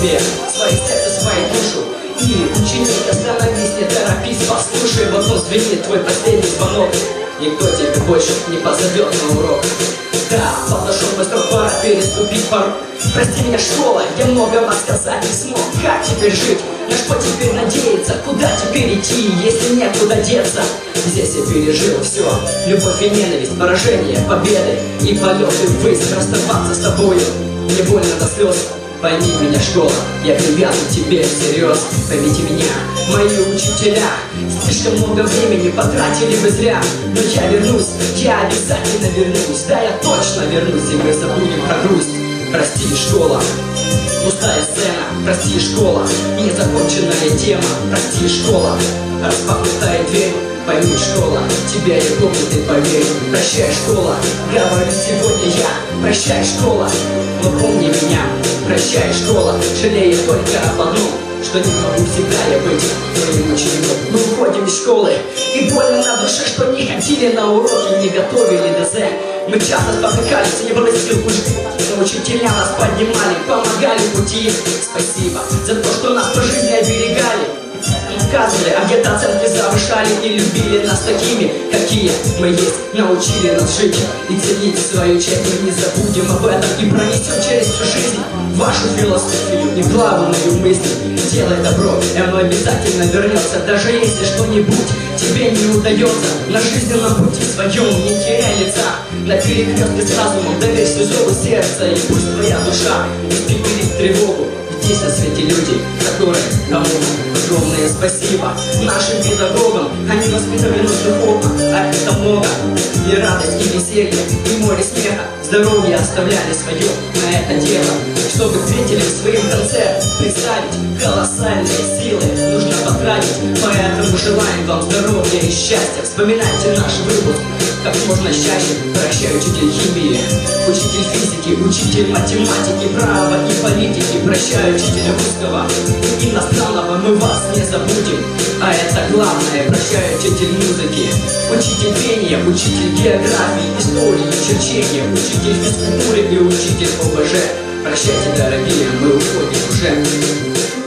себе Свои сердце, свою душу. И ученик, остановись, не торопись Послушай, вот он звенит твой последний звонок. Никто тебе больше не позовет на урок. Да, подошел быстро, пора переступить порог. Прости меня, школа, я много сказать не смог. Как теперь жить? На что теперь надеяться? Куда теперь идти, если некуда деться? Здесь я пережил все Любовь и ненависть, поражение, победы И полеты ввысь, расставаться с тобою. Мне больно до слез, Пойми меня, школа, я привязан тебе всерьез. Поймите меня, мои учителя Слишком много времени потратили вы зря. Но я вернусь, я обязательно вернусь Да, я точно вернусь, и мы забудем про грусть. Прости, школа, пустая сцена. Прости, школа, незаконченная тема. Прости, школа, распахнутая дверь Пойми, школа, тебя я помню, ты поверь. Прощай, школа, говорю сегодня я. Прощай, школа, но помни меня. Прощай, школа, жалею только об одном Что не могу всегда я быть твоим учеником. Мы уходим из школы, и больно на душе Что не ходили на уроки, не готовили ДЗ. Мы часто спотыкались, не было сил уже учителя нас поднимали, помогали пути. Спасибо за то, что нас по жизни оберегали наказывали, а где-то оценки завышали и любили нас такими, какие мы есть, научили нас жить и ценить свою честь. Мы не забудем об этом и пронесем через всю жизнь вашу философию и главную мысль. Делай добро, и оно обязательно вернется, даже если что-нибудь тебе не удается на жизненном пути своем не теряй лица. На перекрестке с разумом доверься зову сердца, и пусть твоя душа испепелит тревогу. Здесь на свете люди, которые кому огромное спасибо. Нашим педагогам, они воспитывали нас духовно, а это много. И радость, и веселье, и море смеха Здоровье оставляли свое на это дело. Чтобы зрители в своем конце представить Колоссальные силы нужно потратить Поэтому желаем вам здоровья и счастья. Вспоминайте наш выпуск. Как можно чаще Прощай, учитель химии, учитель физики, учитель математики, права и политики. Прощай, учитель русского, иностранного, мы вас не забудем. А это главное, прощай, учитель музыки, учитель пения, учитель географии, истории, черчения, учитель физкультуры и учитель ОБЖ Прощайте, дорогие, мы уходим уже.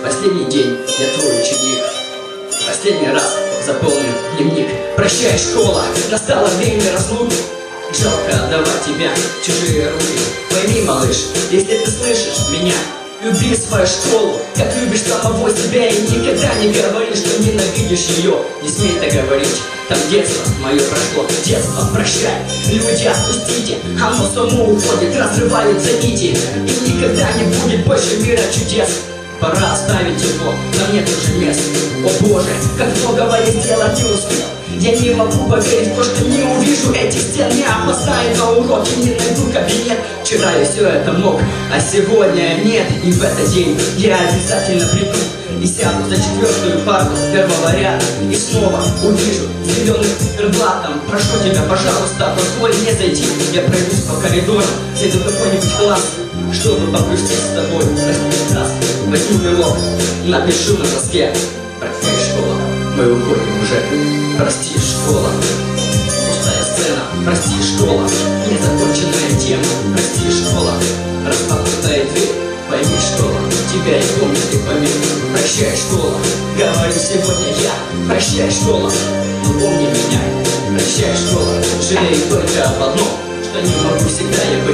Последний день, я твой ученик Последний раз заполню дневник. Прощай, школа, настало время разлуки Жалко отдавать тебя чужие руки. Пойми, малыш, если ты слышишь меня Люби свою школу, как любишь самого себя И никогда не говори, что ненавидишь ее Не смей так говорить, там детство мое прошло. Детство, прощай, люди, отпустите. Оно само уходит, разрываются нити И никогда не будет больше мира чудес Пора оставить его, нам нет уже мест. О боже, как многого я сделать не успел Я не могу поверить то, что не увижу этих стен Не опоздаю на уроки, не найду кабинет. Вчера я все это мог, а сегодня нет И в этот день я обязательно приду и сяду за четвертую парту первого ряда. И снова увижу зеленый циферблатом Прошу тебя, пожалуйста, позволь мне зайти. Я пройдусь по коридору, зайду в какой-нибудь класс? Чтобы погрустить с тобой? Прости раз, возьму пилок, напишу на доске. Прощай, школа, мы уходим уже. Прости, школа, пустая сцена. Прости, школа, незаконченная тема. Прости, школа, тебя и помню ты поверь Прощай, школа, говорю сегодня я. Прощай, школа, помни меня. Прощай, школа, жалею только об одном Что не могу всегда я быть